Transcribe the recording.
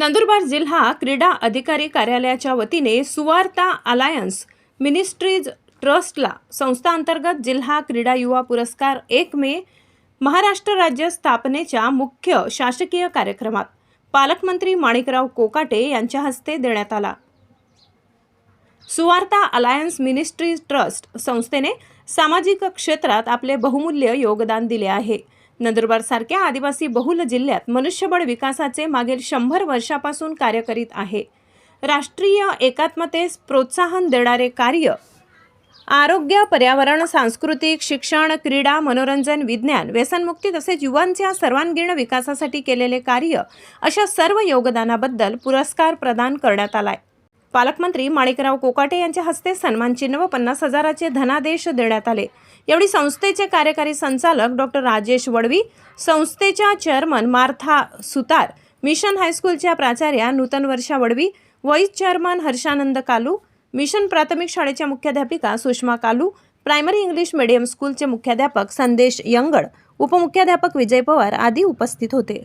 नंदुरबार जिल्हा क्रीडा अधिकारी कार्यालयाच्या वतीने सुवार्ता अलायन्स मिनिस्ट्रीज ट्रस्टला संस्थांतर्गत जिल्हा क्रीडा युवा पुरस्कार एक मे महाराष्ट्र राज्य स्थापनेच्या मुख्य शासकीय कार्यक्रमात. पालकमंत्री माणिकराव कोकाटे यांच्या हस्ते देण्यात आला. सुवार्ता अलायन्स मिनिस्ट्री ट्रस्ट संस्थेने सामाजिक क्षेत्रात आपले बहुमूल्य योगदान दिले आहे. नंदुरबारसारख्या आदिवासी बहुल जिल्ह्यात मनुष्यबळ विकासाचे मागील शंभर वर्षापासून कार्य करीत आहे. राष्ट्रीय एकात्मतेस प्रोत्साहन देणारे कार्य आरोग्य पर्यावरण सांस्कृतिक शिक्षण क्रीडा मनोरंजन विज्ञान व्यसनमुक्ती तसेच युवांच्या सर्वांगीण विकासासाठी केलेले कार्य अशा सर्व योगदानाबद्दल पुरस्कार प्रदान करण्यात आला आहे पालकमंत्री माणिकराव कोकाटे यांच्या हस्ते सन्मान चिन्ह व पन्नास हजाराचे धनादेश देण्यात आले. यावेळी संस्थेचे कार्यकारी संचालक डॉक्टर राजेश वडवी संस्थेच्या चेअरमन मार्था सुतार मिशन हायस्कूलच्या प्राचार्या Nutan Varsha Vadvi vice chairman Harshanand Kalu mission प्राथमिक शाळेच्या मुख्याध्यापिका Sushma Kalu primary English medium स्कूलचे मुख्याध्यापक संदेश यंगड उपमुख्याध्यापक विजय पवार आदी उपस्थित होते.